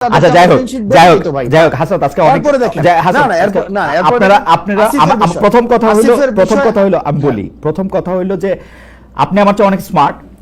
আচ্ছা যাই হোক যাই হোক। যাই হোক হাসান আজকে অনেক না, আপনারা আপনারা। প্রথম কথা হলো প্রথম কথা হলো আমি। বলি প্রথম কথা হলো যে আপনি আমার চেয়ে অনেক স্মার্ট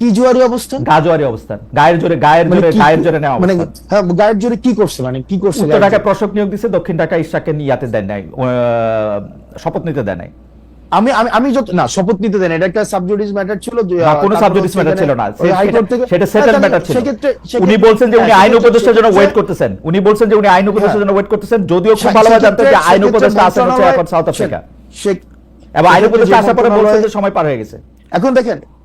কি জুয়ারি অবস্থা গাজোয়ারি অবস্থান। গায়ের জোরে গায়ের মানে জোরে গায়ের জোরে নেওয়া মানে হ্যাঁ গায়ের জোরে কি করছে মানে? কি করছে উত্তর ঢাকায়? প্রশক নিয়োগ দিছে দক্ষিণ ঢাকায় ইশাককে ইয়াতে দেয় নাই। শপথ নিতে দেয় নাই। আমি আমি আমি যত না শপথ নিতে দেন এটা একটা সাবজুডিস ম্যাটার ছিল কোনো হচ্ছে ম্যাটার ছিল না। সেটা সেটেল ম্যাটার ছিল। উনি বলছেন যে উনি হ্যাঁ, আইন উপদেষ্টার জন্য ওয়েট করতেছেন। উনি বলছেন যে উনি আইন উপদেষ্টার জন্য ওয়েট করতেছেন যদিও খুব ভালোভাবে জানতেন যে আইন উপদেষ্টা হচ্ছে এখন সাউথ আফ্রিকা এবং আইন উপদেষ্টা আসার পরে বলছেন যে সময় পার হয়ে গেছে। এখন দেখেন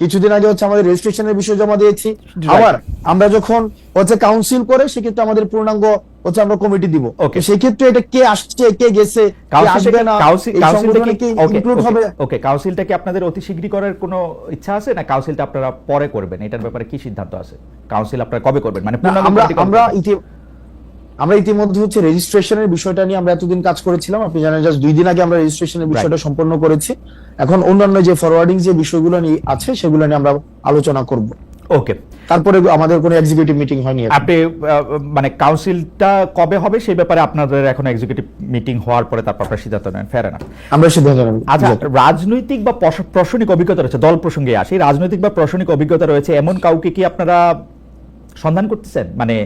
কিছুদিন আগে হচ্ছে আমাদের রেজিস্ট্রেশনের বিষয় জমা দিয়েছি। আবার আমরা যখন হচ্ছে কাউন্সিল করে সেক্ষেত্রে আমাদের পূর্ণাঙ্গ হচ্ছে আমরা কমিটি দিব. তো সেক্ষেত্রে এটা কে আসছে কে গেছে আসবে না ইনক্লুড হবে? ওকে কাউন্সিলটা কি আপনাদের অতি শীঘ্রই করার কোনো ইচ্ছা আছে না কাউন্সিলটা আপনারা পরে করবেন? এটার ব্যাপারে কি সিদ্ধান্ত আছে? কাউন্সিল আপনারা কবে করবেন? মানে পূর্ণাঙ্গ আমরা আমরা ইতি আমরা ইতিমধ্যে হচ্ছে রেজিস্ট্রেশনের বিষয়টা নিয়ে আমরা এতদিন কাজ করেছিলাম। আপনি জানেন জাস্ট দুই দিন আগে আমরা রেজিস্ট্রেশনের বিষয়টা সম্পন্ন করেছি। এখন অন্যান্য যে ফরওয়ার্ডিং যে বিষয়গুলো নিয়ে আছে সেগুলো নিয়ে আমরা আলোচনা করব। ওকে তারপরে আমাদের কোনো এক্সিকিউটিভ মিটিং হয়নি। আপনি মানে কাউন্সিলটা কবে হবে সেই ব্যাপারে আপনাদের এখন এক্সিকিউটিভ মিটিং হওয়ার পরে তারপর আপনারা সিদ্ধান্ত নেন। ফের না আমরা সিদ্ধান্ত নেব। আচ্ছা রাজনৈতিক বা প্রশ- প্রশাসনিক অভিজ্ঞতা রয়েছে দল প্রসঙ্গে আসি। রাজনৈতিক বা প্রশাসনিক অভিজ্ঞতা রয়েছে এমন কাউকে কি আপনারা সন্ধান করতেছেন? মানে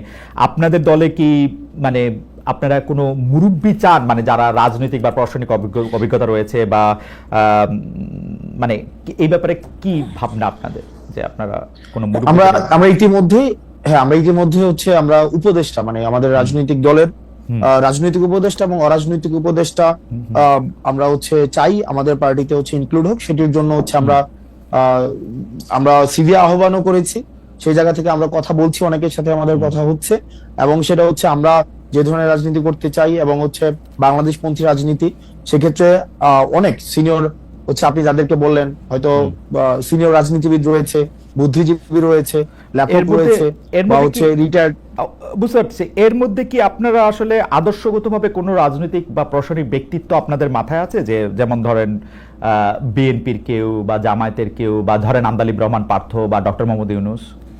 আপনাদের দলে কি মানে আপনারা কোনো মুরব্বী চান? মানে যারা রাজনৈতিক বা প্রশাসনিক অভিজ্ঞতা রয়েছে বা মানে এই ব্যাপারে কি ভাবনা আপনাদের যে আপনারা কোনো আমরা আমরা ইতিমধ্যেই হ্যাঁ আমরা ইতিমধ্যে হচ্ছে আমরা উপদেষ্টা মানে আমাদের রাজনৈতিক দলের রাজনৈতিক উপদেষ্টা এবং অরাজনৈতিক উপদেষ্টা আহ, আমরা হচ্ছে চাই আমাদের পার্টিতে হচ্ছে ইনক্লুড হোক। সেটির জন্য হচ্ছে আমরা আহ, আমরা সিভি আহ্বানও করেছি। সেই জায়গা থেকে আমরা কথা বলছি অনেকের সাথে আমাদের কথা হচ্ছে। এবং সেটা হচ্ছে আমরা যে ধরনের রাজনীতি করতে চাই এবং হচ্ছে বাংলাদেশ পন্থী রাজনীতি সেক্ষেত্রে অনেক সিনিয়র হচ্ছে আপনি যাদেরকে বললেন হয়তো সিনিয়র রাজনীতিবিদ রয়েছে বুদ্ধিজীবী রয়েছে রয়েছে বা হচ্ছে রিটায়ার্ড বুঝতে পারছি। এর মধ্যে কি আপনারা আসলে আদর্শগতভাবে কোনো রাজনৈতিক বা প্রশাসনিক ব্যক্তিত্ব আপনাদের মাথায় আছে? যে যেমন ধরেন বিএনপির কেউ বা জামায়াতের কেউ বা ধরেন আন্দালিব রহমান পার্থ বা ডক্টর মোহাম্মদ ইউনুস?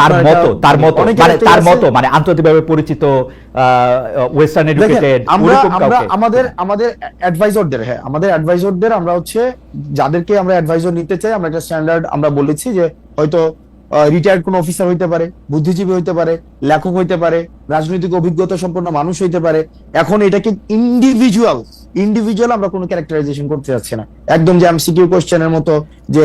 তার মতো তার মতো মানে তার মতো মানে আন্তর্জাতিকভাবে পরিচিত ওয়েস্টার্ন এডুকেটেড আমরা আমরা আমাদের আমাদের অ্যাডভাইজরদের হ্যাঁ আমাদের অ্যাডভাইজরদের আমরা হচ্ছে যাদেরকে আমরা অ্যাডভাইজর নিতে চাই আমরা একটা স্ট্যান্ডার্ড আমরা বলেছি যে হয়তো রিটায়ার্ড কোন অফিসার হইতে পারে বুদ্ধিজীবী হইতে পারে লেখক হইতে পারে রাজনৈতিক অভিজ্ঞতা সম্পন্ন মানুষ হইতে পারে। এখন এটাকে ইন্ডিভিজুয়াল ইন্ডিভিজুয়াল আমরা কোনো ক্যারেক্টারাইজেশন করতে যাচ্ছি না। একদম যে এমসিকিউ কোশ্চেনের মতো যে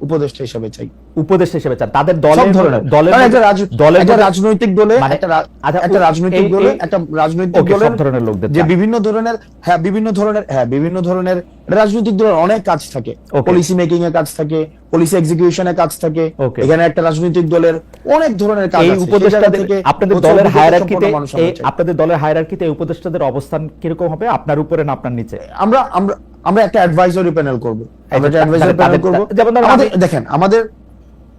উপদেষ্টা হিসেবে চাই। উপদেশ হিসেবে চান। তাদের দলের ধরনের। দলের একটা দলের একটা রাজনৈতিক দলে একটা একটা রাজনৈতিক দলে একটা রাজনৈতিক ওকে, সব ধরনের লোকদের যে বিভিন্ন ধরনের হ্যাঁ বিভিন্ন ধরনের হ্যাঁ বিভিন্ন ধরনের রাজনৈতিক দলের অনেক কাজ থাকে. পলিসি মেকিং এর কাজ থাকে পলিসি এক্সিকিউশনের কাজ থাকে। এখানে একটা রাজনৈতিক দলের অনেক ধরনের কাজ এই আছে। সেই থেকে আপনাদের দলের হায়ারার্কিতে চাই। আপনাদের দলের হায়ারার্কিতে এই উপদেষ্টাদের অবস্থান কীরকম হবে? আপনার উপরে না আপনার নিচে? আমরা আমরা আমরা একটা অ্যাডভাইজরি প্যানেল করব। আমরা একটা অ্যাডভাইজরি প্যানেল করব আমাদের দেখেন আমাদের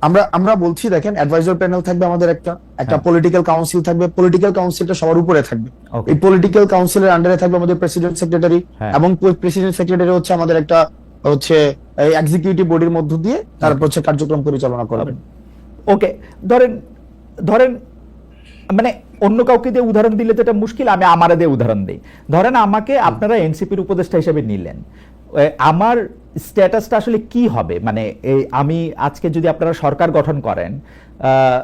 আমরা আমরা বলছি দেখেন অ্যাডভাইজর প্যানেল থাকবে আমাদের একটা একটা। পলিটিক্যাল কাউন্সিল থাকবে। পলিটিক্যাল কাউন্সিলটা সবার উপরে থাকবে। এই পলিটিক্যাল কাউন্সিলের আন্ডারে থাকবে আমাদের প্রেসিডেন্ট সেক্রেটারি হ্যাঁ। এবং প্রেসিডেন্ট সেক্রেটারি হচ্ছে আমাদের একটা হচ্ছে এক্সিকিউটিভ বডির মধ্য দিয়ে তারপর হচ্ছে কার্যক্রম পরিচালনা করবেন। ওকে ধরেন ধরেন মানে অন্য কাউকে দিয়ে উদাহরণ দিলে তো এটা মুশকিল আমি আমার দিয়ে উদাহরণ দিই। ধরেন আমাকে আপনারা এনসিপির উপদেষ্টা হিসেবে নিলেন। আমার স্ট্যাটাসটা আসলে কি হবে? মানে এই আমি আজকে যদি আপনারা সরকার গঠন করেন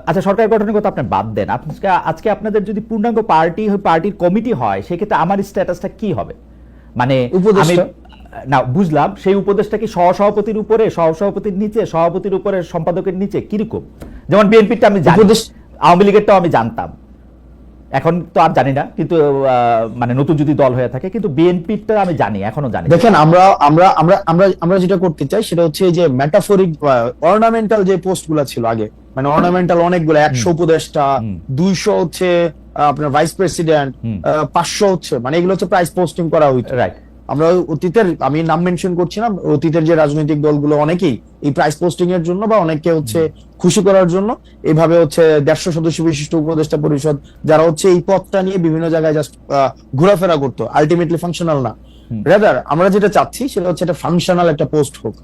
আচ্ছা সরকার গঠনের কথা আপনি বাদ দেন। আজকে আজকে আপনাদের যদি পূর্ণাঙ্গ পার্টি পার্টির কমিটি হয় সেক্ষেত্রে আমার স্ট্যাটাসটা কি হবে? মানে আমি না বুঝলাম সেই উপদেশটা কি সহসভাপতির উপরে সহসভাপতির নিচে সভাপতির উপরে সম্পাদকের নিচে কীরকম? যেমন বিএনপিটা আমি জানি। আওয়ামী লীগেরটাও আমি জানতাম। এখন তো আর জানি না কিন্তু মানে নতুন যদি দল হয়ে থাকে কিন্তু বিএনপিটা আমি জানি এখনও জানি। দেখেন আমরা আমরা আমরা আমরা আমরা যেটা করতে চাই সেটা হচ্ছে যে মেটাফরিক অর্নামেন্টাল যে পোস্টগুলা ছিল আগে মানে অর্নামেন্টাল অনেকগুলো একশো উপদেষ্টা দুইশো হচ্ছে আপনার ভাইস প্রেসিডেন্ট। পাঁচশো হচ্ছে মানে এগুলো হচ্ছে প্রাইস পোস্টিং করা হইতো। রাইট আমরা অতীতের আমি নাম মেনশন করছি না অতীতের যে রাজনৈতিক দলগুলো অনেকেই এই প্রাইস পোস্টিং এর জন্য বা অনেককে হচ্ছে খুশি করার জন্য এইভাবে হচ্ছে দেড়শো সদস্য বিশিষ্ট উপদেষ্টা পরিষদ যারা হচ্ছে এই পদটা নিয়ে বিভিন্ন জায়গায় জাস্ট ঘোরাফেরা করতো আলটিমেটলি ফাংশনাল না। রেদার আমরা যেটা চাচ্ছি সেটা হচ্ছে একটা ফাংশনাল একটা পোস্ট হোক।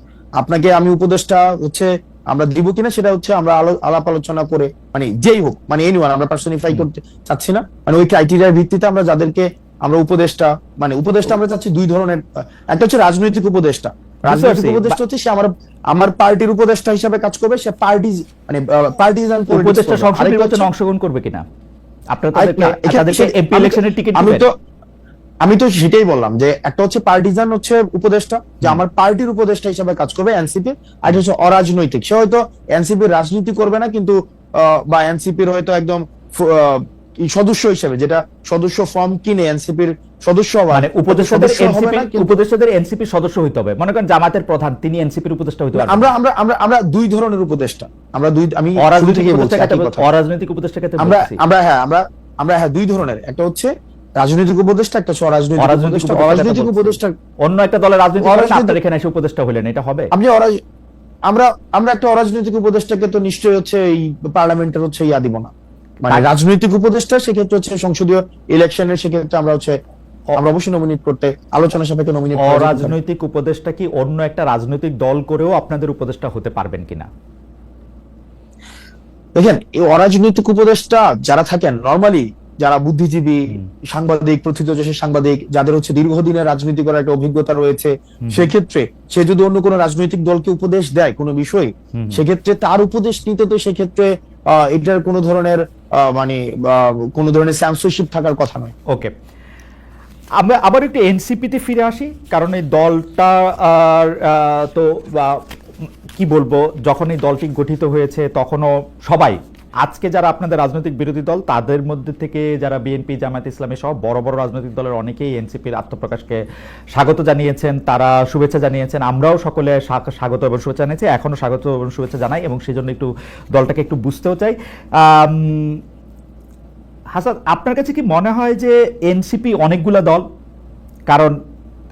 আপনাকে আমি উপদেষ্টা হচ্ছে আমরা দিব কিনা সেটা হচ্ছে আমরা আলাপ আলোচনা করে মানে যেই হোক মানে এনিওয়ান আমরা পার্সনিফাই করতে চাচ্ছি না। মানে ওই ক্রাইটেরিয়ার ভিত্তিতে আমরা যাদেরকে আমরা উপদেষ্টা মানে উপদেষ্টা আমরা চাচ্ছি দুই ধরনের একটা হচ্ছে রাজনৈতিক উপদেষ্টা। রাজনৈতিক পারছি। উপদেষ্টা হচ্ছে সে আমার আমার পার্টির উপদেষ্টা হিসাবে কাজ করবে সে পার্টি মানে পার্টিজান উপদেষ্টা সংসদ নির্বাচনে অংশগ্রহণ করবে কিনা? আপনারা তাদেরকে এমপি আমি তো- ইলেকশনের টিকিট আমি তো আমি তো সেটাই বললাম যে একটা হচ্ছে পার্টিজান হচ্ছে উপদেষ্টা যে আমার পার্টির উপদেষ্টা হিসাবে কাজ করবে এনসিপি আর হচ্ছে অরাজনৈতিক। সে হয়তো এনসিপির রাজনীতি করবে না কিন্তু আহ, বা এনসিপির হয়তো একদম সদস্য হিসেবে যেটা সদস্য ফর্ম কিনে এনসিপির সদস্য মানে উপদেষ্টাদের এনসিপি উপদেষ্টাদের এনসিপি সদস্য হইতে হবে। মনে করেন জামাতের প্রধান তিনি এনসিপির উপদেষ্টা হইতে পারবেন। আমরা আমরা আমরা আমরা দুই ধরনের উপদেষ্টা। আমরা দুই আমি অরাজনৈতিক উপদেষ্টা অরাজনৈতিক উপদেষ্টা ক্ষেত্রে আমরা আমরা হ্যাঁ আমরা আমরা হ্যাঁ দুই ধরনের। একটা হচ্ছে রাজনৈতিক উপদেষ্টা একটা অরাজনৈতিক অরাজনৈতিক উপদেষ্টা। উপদেষ্টা অরাজনৈতিক উপদেষ্টা অন্য একটা দলের রাজনীতি করেন, অরাজনৈতিক- আপনার এখানে এসে উপদেষ্টা হইলেন এটা হবে? আপনি অরাজ আমরা আমরা একটা অরাজনৈতিক উপদেষ্টাকে তো নিশ্চয়ই হচ্ছে এই পার্লামেন্টের হচ্ছে ইয়া দিব না। মানে রাজনৈতিক উপদেষ্টা সেক্ষেত্রে হচ্ছে সংসদীয় ইলেকশনের সেক্ষেত্রে আমরা হচ্ছে আমরা অবশ্যই নমিনেট করতে আলোচনা সাপেক্ষে নমিনেট অরাজনৈতিক উপদেষ্টা কি অন্য একটা রাজনৈতিক দল করেও আপনাদের উপদেষ্টা হতে পারবেন কিনা? দেখেন এই অরাজনৈতিক উপদেষ্টা যারা থাকেন নর্মালি যারা বুদ্ধিজীবী সাংবাদিক প্রথিতযশের সাংবাদিক যাদের হচ্ছে দীর্ঘদিনের রাজনীতি করার একটা অভিজ্ঞতা রয়েছে সেক্ষেত্রে সে যদি অন্য কোনো রাজনৈতিক দলকে উপদেশ দেয় কোনো বিষয়ে সেক্ষেত্রে তার উপদেশ নিতে তো সেক্ষেত্রে আহ, এটার কোনো ধরনের মানে কোনো ধরনের স্যামসরশিপ থাকার কথা নয়। ওকে আমরা আবার একটু এনসিপিতে ফিরে আসি, কারণ এই দলটা তো কি বলব, যখন এই দলটি গঠিত হয়েছে, তখনও সবাই আজকে যারা আপনাদের রাজনৈতিক বিরোধী দল, তাদের মধ্যে থেকে যারা বিএনপি, জামায়াত ইসলামী সহ বড় বড় রাজনৈতিক দলের অনেকেই এনসিপির আত্মপ্রকাশকে স্বাগত জানিয়েছেন, তারা শুভেচ্ছা জানিয়েছেন। আমরাও সকলে স্বা- স্বাগত এবং শুভেচ্ছা জানিয়েছি এখনও স্বাগত এবং শুভেচ্ছা জানাই এবং সেই জন্য একটু দলটাকে একটু বুঝতেও চাই। হাসান, আপনার কাছে কি মনে হয় যে এনসিপি অনেকগুলা দল? কারণ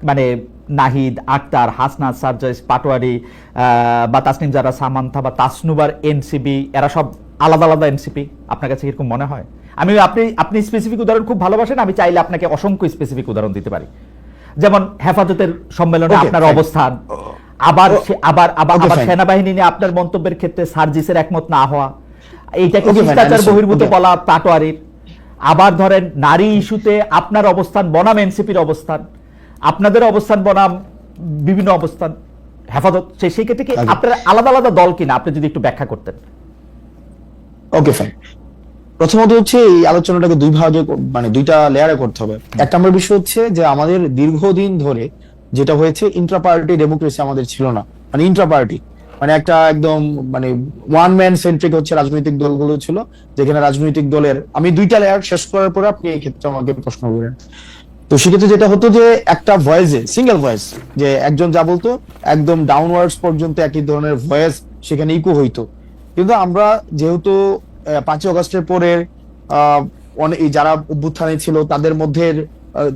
মানে নাহিদ, আক্তার, হাসনাত সার্জাইস পাটোয়ারি বা তাসনিম যারা, সামান্থা বা তাসনুবার এনসিবি এরা সব আলাদা আলাদা এনসিপি আপনার কাছে এরকম মনে হয়? আমি আপনি আপনি স্পেসিফিক উদাহরণ খুব ভালোবাসেন আমি চাইলে আপনাকে অসংখ্য স্পেসিফিক উদাহরণ দিতে পারি। যেমন হেফাজতের সম্মেলনে আপনার অবস্থান আবার আবার আবার আবার সেনাবাহিনী নিয়ে আপনার মন্তব্যের ক্ষেত্রে সার্জিসের একমত না হওয়া এইটাকে শিষ্টাচার বহির্ভূত. বলা পাটোয়ারির আবার ধরেন নারী ইস্যুতে আপনার অবস্থান বনাম এনসিপির অবস্থান আপনাদের অবস্থান বনাম বিভিন্ন অবস্থান হেফাজত সেই সেই ক্ষেত্রে কি আচ্ছা। আপনার আলাদা আলাদা দল কিনা আপনি যদি একটু ব্যাখ্যা করতেন। ওকে ফাইন প্রথমত হচ্ছে এই আলোচনাটাকে দুই ভাগে মানে দুইটা লেয়ারে করতে হবে। এক নম্বর বিষয় হচ্ছে যে আমাদের দীর্ঘদিন ধরে যেটা হয়েছে ইন্ট্রা পার্টি ডেমোক্রেসি আমাদের ছিল না। মানে ইন্ট্রা পার্টি মানে একটা একদম মানে ওয়ান ম্যান সেন্ট্রিক হচ্ছে রাজনৈতিক দলগুলো ছিল যেখানে রাজনৈতিক দলের আমি দুইটা লেয়ার শেষ করার পরে আপনি এই ক্ষেত্রে আমাকে প্রশ্ন করেন তো সেক্ষেত্রে যেটা হতো যে একটা ভয়েসে সিঙ্গেল ভয়েস যে একজন যা বলতো একদম ডাউনওয়ার্ডস পর্যন্ত একই ধরনের ভয়েস সেখানে ইকো হইতো। কিন্তু আমরা যেহেতু পাঁচই অগস্টের পরে যারা অভ্যুত্থানে ছিল তাদের মধ্যে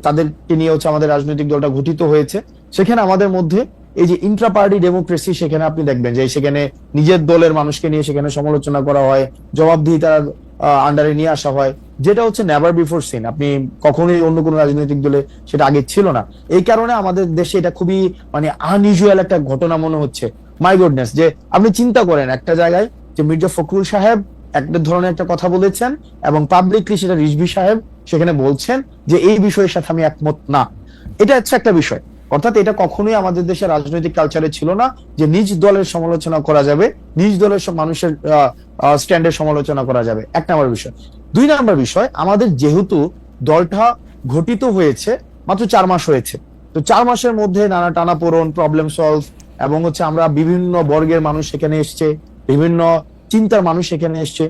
তাদেরকে নিয়ে হচ্ছে আমাদের রাজনৈতিক দলটা গঠিত হয়েছে। সেখানে আমাদের মধ্যে এই যে ইন্ট্রা পার্টি ডেমোক্রেসি সেখানে আপনি দেখবেন যে সেখানে নিজের দলের মানুষকে নিয়ে সেখানে সমালোচনা করা হয়, জবাবদিহিতার আন্ডারে নিয়ে আসা হয়। যেটা হচ্ছে নেভার বিফোর সিন আপনি কখনোই অন্য কোনো রাজনৈতিক দলে সেটা আগে ছিল না। এই কারণে আমাদের দেশে এটা খুবই মানে আনইউজুয়াল একটা ঘটনা মনে হচ্ছে। মাই গুডনেস যে আপনি চিন্তা করেন একটা জায়গায় যে মির্জা ফখরুল সাহেব একটা ধরনের একটা কথা বলেছেন এবং পাবলিকলি সেটা রিজভি সাহেব সেখানে বলছেন যে এই বিষয়ের সাথে আমি একমত না। এটা হচ্ছে একটা বিষয়। অর্থাৎ এটা কখনোই আমাদের দেশের রাজনৈতিক কালচারে ছিল না যে নিজ দলের সমালোচনা করা যাবে, নিজ দলের মানুষের স্ট্যান্ডের সমালোচনা করা যাবে। এক নম্বর বিষয়। দুই নম্বর বিষয়, আমাদের যেহেতু দলটা ঘটিত হয়েছে মাত্র চার মাস হয়েছে। তো চার মাসের মধ্যে নানা টানাপোড়ন প্রবলেম সলভ এবং হচ্ছে আমরা বিভিন্ন বর্গের মানুষ সেখানে এসছে বিভিন্ন চিন্তার মানুষ এখানে এসছে।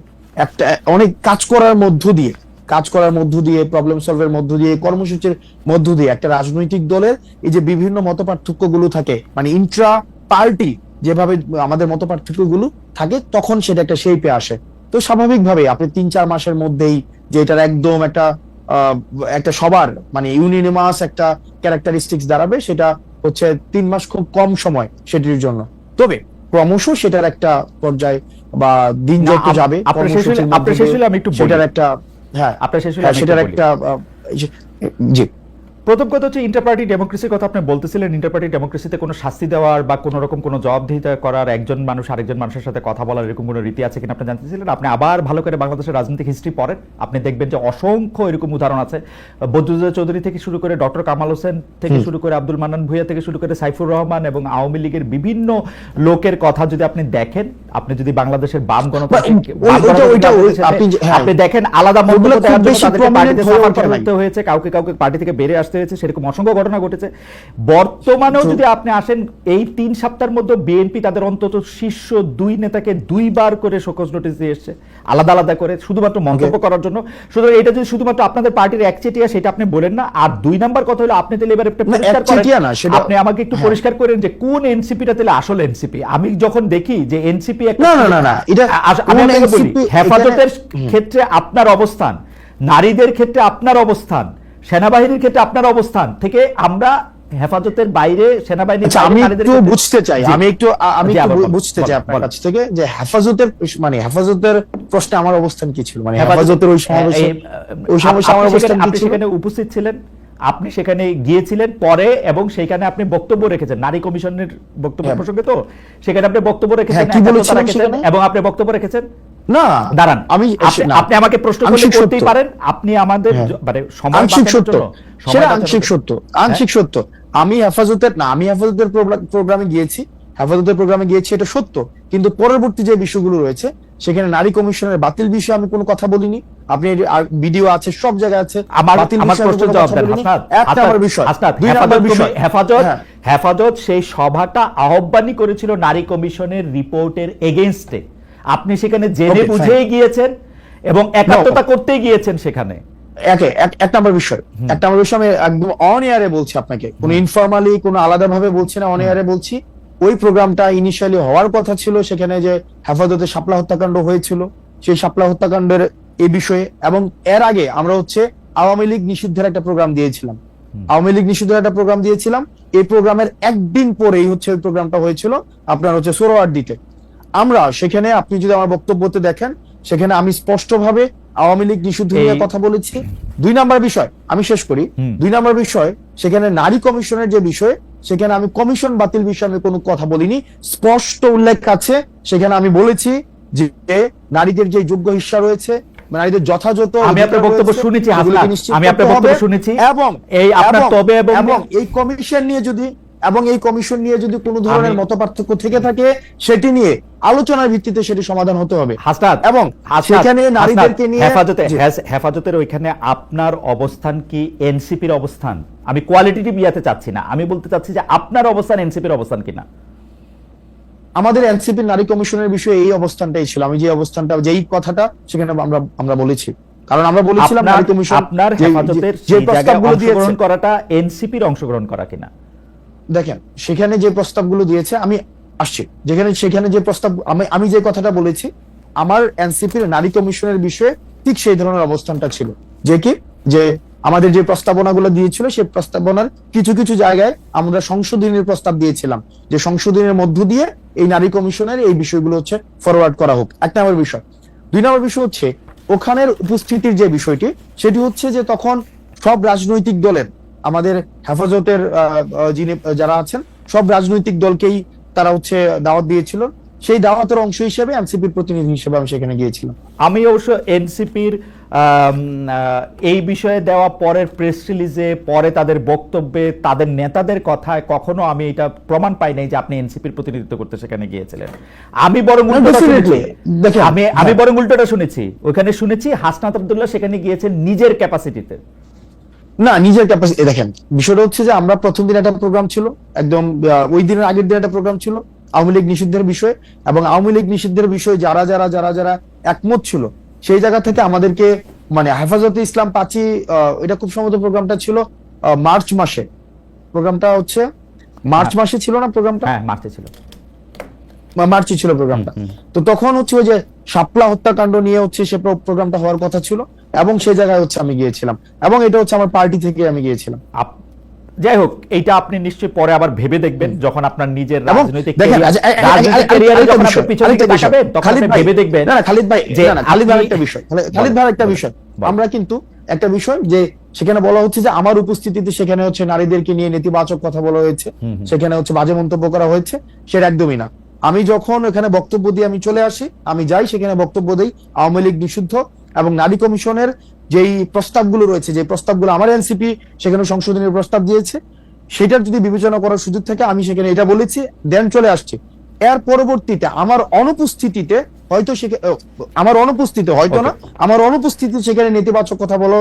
একটা, অনেক কাজ করার মধ্য দিয়ে, কাজ করার মধ্য দিয়ে প্রবলেম সলভের মধ্য দিয়ে, কর্মসূচির মধ্য দিয়ে একটা রাজনৈতিক দলের এই যে বিভিন্ন মত পার্থক্যগুলো থাকে মানে ইন্ট্রা পার্টি যেভাবে আমাদের মত পার্থক্যগুলো থাকে, তখন সেটা একটা শেপে আসে। তো স্বাভাবিকভাবে আপনি তিন চার মাসের মধ্যেই যে এটার একদম একটা একটা সবার মানে ইউনিনিমাস একটা ক্যারেক্টারিস্টিক্স দাঁড়াবে, সেটা হচ্ছে তিন মাস খুব কম সময় সেটির জন্য। তবে ক্রমশ সেটার একটা পর্যায় বা দিন যত যাবে আপনার শেষ হলে- আমি একটু। সেটার একটা হ্যাঁ আপনার শেষ হলে হ্যাঁ, সেটার একটা যে- জি প্রথম কথা হচ্ছে ইন্টারপার্টি ডেমোক্রেসির কথা আপনি বলতেছিলেন ইন্টারপার্টি ডেমোক্রেসিতে কোনো শাস্তি দেওয়ার বা কোনো রকম কোনো জবাবদিহিতা করার একজন মানুষ আরেকজন মানুষের সাথে কথা বলার এরকম কোনো রীতি আছে কিনা আপনি জানতেছিলেন? আপনি আবার ভালো করে বাংলাদেশের রাজনৈতিক হিস্ট্রি পড়েন। আপনি দেখবেন যে অসংখ্য এরকম উদাহরণ আছে। বদরুজ্জামান চৌধুরী থেকে শুরু করে ডক্টর কামাল হোসেন থেকে শুরু করে আব্দুল মান্নান ভুইয়া থেকে শুরু করে সাইফুর রহমান এবং আওয়ামী লীগের বিভিন্ন লোকের কথা যদি আপনি দেখেন আপনি যদি বাংলাদেশের বাম আপনি যে- হ্যাঁ। আপনি দেখেন আলাদা মন্তব্য হয়ে হয়েছে কাউকে কাউকে পার্টি থেকে বেরিয়ে আসতে হয়েছে সেরকম অসংখ্য ঘটনা ঘটেছে। বর্তমানেও যদি আপনি আসেন এই তিন সপ্তাহের মধ্যে বিএনপি তাদের অন্তত শীর্ষ দুই নেতাকে দুইবার করে শোকজ নোটিশ দিয়ে এসছে আলাদা আলাদা করে শুধুমাত্র মন্তব্য করার জন্য। শুধু এটা যদি শুধুমাত্র আপনাদের পার্টির একচেটিয়া সেটা আপনি বলেন না। আর দুই নাম্বার কথা হলো আপনি তাহলে এবার একটা পরিষ্কার করেন। আপনি আমাকে একটু হ্যাঁ। পরিষ্কার করেন যে কোন এনসিপিটা তাহলে আসল এনসিপি আমি যখন দেখি যে এনসিপি একটা না, না, না, না, এটা আমি আপনাকে বলি হেফাজতের ক্ষেত্রে আপনার অবস্থান নারীদের ক্ষেত্রে আপনার অবস্থান সেনাবাহিনীর ক্ষেত্রে আপনার অবস্থান থেকে আমরা হেফাজতের বাইরে সেনাবাহিনীর আচ্ছা আমি একটু বুঝতে চাই। আমি একটু আমি বুঝতে চাই আপনার কাছ থেকে যে হেফাজতের মানে হেফাজতের প্রশ্নে আমার অবস্থান কি ছিল? মানে হেফাজতের ওই সমাবেশে ওই সমাবেশে আমার অবস্থান কি ছিল? সেখানে উপস্থিত ছিলেন আপনি সেখানে গিয়েছিলেন পরে এবং সেখানে আপনি বক্তব্য রেখেছেন। নারী কমিশনের বক্তব্য হ্যাঁ। প্রসঙ্গে তো সেখানে আপনি বক্তব্য রেখেছেন হ্যাঁ? এবং আপনি বক্তব্য রেখেছেন না দাঁড়ান আমি আপনি- আমাকে প্রশ্ন করতেই পারেন আপনি আমাদের হ্যাঁ। মানে আংশিক সত্য। সেটা আংশিক সত্য। আংশিক সত্য। আমি হেফাজতের না আমি হেফাজতের প্রোগ্রামে গিয়েছি। হেফাজতের প্রোগ্রামে গিয়েছি এটা সত্য। কিন্তু পরবর্তী যে বিষয়গুলো রয়েছে সেখানে নারী কমিশনের বাতিল বিষয়ে আমি কোনো কথা বলিনি। আপনি ভিডিও আছে সব জায়গায় আছে। আমার আমার কোনো জবাব দেন এক নম্বর বিষয়। দুই নম্বর বিষয়। হেফাজত হ্যাঁ। হেফাজত সেই সভাটা আহ্বানই করেছিল নারী কমিশনের রিপোর্টের এগেনস্টে আপনি সেখানে জেনে বুঝেই গিয়েছেন এবং একাত্মতা করতে গিয়েছেন সেখানে। একে এক নম্বর বিষয়। এক নম্বর বিষয় আমি একদম অন এয়ারে বলছি আপনাকে। কোনো ইনফর্মালি কোনো আলাদা ভাবে বলছি না অন এয়ারে বলছি। ওই প্রোগ্রামটা ইনিশিয়ালি হওয়ার কথা ছিল সেখানে যে হেফাজতে শাপলা হত্যাকাণ্ড হয়েছিল সেই শাপলা হত্যাকাণ্ডের এই বিষয়ে এবং এর আগে আমরা হচ্ছে আওয়ামী লীগ নিষিদ্ধের একটা প্রোগ্রাম দিয়েছিলাম। আওয়ামী লীগ নিষিদ্ধের একটা প্রোগ্রাম দিয়েছিলাম। এই প্রোগ্রামের একদিন পরেই হচ্ছে ওই প্রোগ্রামটা হয়েছিল আপনার হচ্ছে সোরোয়ার্ডিতে আমরা সেখানে আপনি যদি আমার বক্তব্যতে দেখেন সেখানে আমি স্পষ্টভাবে আওয়ামী লীগ নিষিদ্ধ নিয়ে কথা বলেছি। দুই নাম্বার বিষয় আমি শেষ করি। দুই নাম্বার বিষয় সেখানে নারী কমিশনের যে বিষয় সেখানে আমি কমিশন বাতিল বিষয়ে আমি কোনো কথা বলিনি। স্পষ্ট উল্লেখ আছে সেখানে আমি বলেছি যে নারীদের যে যোগ্য হিস্সা রয়েছে নারীদের যথাযথ আমি আপনার বক্তব্য শুনেছি, আমি আপনার বক্তব্য শুনেছি। এবং এই আপনার তবে এবং এই কমিশন নিয়ে যদি এবং এই কমিশন নিয়ে যদি কোনো ধরনের মত পার্থক্য থেকে থাকে সেটি নিয়ে আলোচনার ভিত্তিতে সেটি সমাধান হতে হবে। হাসনাত এবং সেখানে নারীদেরকে নিয়ে হেফাজতে হেফাজতের ওইখানে আপনার অবস্থান কি? এনসিপির অবস্থান? আমি কোয়ালিটিটিভ ইয়াতে চাচ্ছি না। আমি বলতে চাচ্ছি যে আপনার অবস্থান এনসিপির অবস্থান কিনা? আমাদের এনসিপি নারী কমিশনের বিষয়ে এই অবস্থানটাই ছিল। আমি যে অবস্থানটা যেই কথাটা সেখানে আমরা আমরা বলেছি। কারণ আমরা বলেছিলাম আপনার নারী কমিশন আপনার হেফাজতের যে প্রস্তাবগুলো দিয়েছে। অংশগ্রহণ করাটা এনসিপির অংশগ্রহণ করা কিনা? দেখেন, সেখানে যে প্রস্তাবগুলো দিয়েছে, আমি আসছি। যেখানে সেখানে যে প্রস্তাব আমি আমি যে কথাটা বলেছি, আমার এনসিপির নারী কমিশনের বিষয়ে ঠিক সেই ধরনের অবস্থানটা ছিল। যে কি? যে আমাদের যে প্রস্তাবনাগুলো দিয়েছিল সেই প্রস্তাবনার কিছু কিছু জায়গায় আমরা সংশোধনের প্রস্তাব দিয়েছিলাম। যে সংশোধনের মধ্য দিয়ে এই নারী কমিশনের এই বিষয়গুলো হচ্ছে ফরওয়ার্ড করা হোক। এক নম্বর বিষয়। দুই নম্বর বিষয় হচ্ছে, ওখানের উপস্থিতির যে বিষয়টি, সেটি হচ্ছে যে তখন সব রাজনৈতিক দলের আমাদের হেফাজতের যিনি যারা আছেন সব রাজনৈতিক দলকেই তারা হচ্ছে দাওয়াত দিয়েছিল। সেই দাওয়াতের অংশ হিসেবে এনসিপির প্রতিনিধি হিসেবে আমি সেখানে গিয়েছিলাম। আমি অবশ্য এনসিপির এই বিষয়ে দেওয়া পরের প্রেস রিলিজে পরে তাদের বক্তব্যে তাদের নেতাদের কথায় কখনো আমি এটা প্রমাণ পাই নাই যে আপনি এনসিপির প্রতিনিধিত্ব করতে সেখানে গিয়েছিলেন। আমি বরং উল্টোটা শুনেছি। Definitely. আমি আমি হ্যাঁ। বরং উল্টোটা শুনেছি। ওখানে শুনেছি হাসনাত আব্দুল্লাহ সেখানে গিয়েছেন নিজের ক্যাপাসিটিতে না নিজের ক্যাপাসিটি দেখেন বিষয়টা হচ্ছে যে আমরা প্রথম দিন একটা প্রোগ্রাম ছিল একদম ওই দিনের আগের দিন একটা প্রোগ্রাম ছিল আওয়ামী লীগ নিষিদ্ধের বিষয়ে এবং আওয়ামী লীগ নিষিদ্ধের বিষয়ে যারা যারা যারা যারা একমত ছিল সেই জায়গা থেকে আমাদেরকে মানে হেফাজতে ইসলাম পাঁচি এটা খুব সম্ভবত প্রোগ্রামটা ছিল মার্চ মাসে। প্রোগ্রামটা হচ্ছে মার্চ মাসে ছিল না প্রোগ্রামটা হ্যাঁ মারতে ছিল। মার্চে ছিল প্রোগ্রামটা তো তখন হচ্ছে ওই যে শাপলা হত্যাকাণ্ড নিয়ে হচ্ছে সে প্রোগ্রামটা হওয়ার কথা ছিল। এবং সেই জায়গায় হচ্ছে আমি গিয়েছিলাম। এবং এটা হচ্ছে আমার পার্টি থেকে আমি গিয়েছিলাম। যাই হোক এইটা আপনি নিশ্চয়ই পরে আবার ভেবে দেখবেন যখন আপনার নিজের রাজনৈতিক দেখেন, career- এ- এ- এ- রাজনৈতিক আরেকটা career-এ যখন আপনি পিছনে আরেকটা দিকে বিষয়। তাকাবেন, তখন খালিদ আপনি ভাই, ভেবে দেখবেন না, না, খালিদ ভাই, না, না, খালিদ ভাই একটা বিষয়। খালিদ ভাই একটা বিষয়। আমরা কিন্তু একটা বিষয় যে সেখানে বলা হচ্ছে যে আমার উপস্থিতিতে সেখানে হচ্ছে নারীদেরকে নিয়ে নেতিবাচক কথা বলা হয়েছে। সেখানে হচ্ছে বাজে মন্তব্য করা হয়েছে। সেটা একদমই না। আমি যখন এখানে বক্তব্য দিয়ে আমি চলে আসি আমি যাই সেখানে বক্তব্য দেই। আওয়ামী লীগ নিষিদ্ধ। এবং নারী কমিশনের যেই প্রস্তাবগুলো রয়েছে যে প্রস্তাবগুলো আমার এনসিপি সেখানে সংশোধনের প্রস্তাব দিয়েছে সেটার যদি বিবেচনা করার সুযোগ থাকে আমি সেখানে এটা বলেছি দেন চলে আসছে। এর পরবর্তীতে আমার অনুপস্থিতিতে হয়তো সেখানে আমার অনুপস্থিতি হয়তো না আমার অনুপস্থিতি সেখানে নেতিবাচক কথা বলা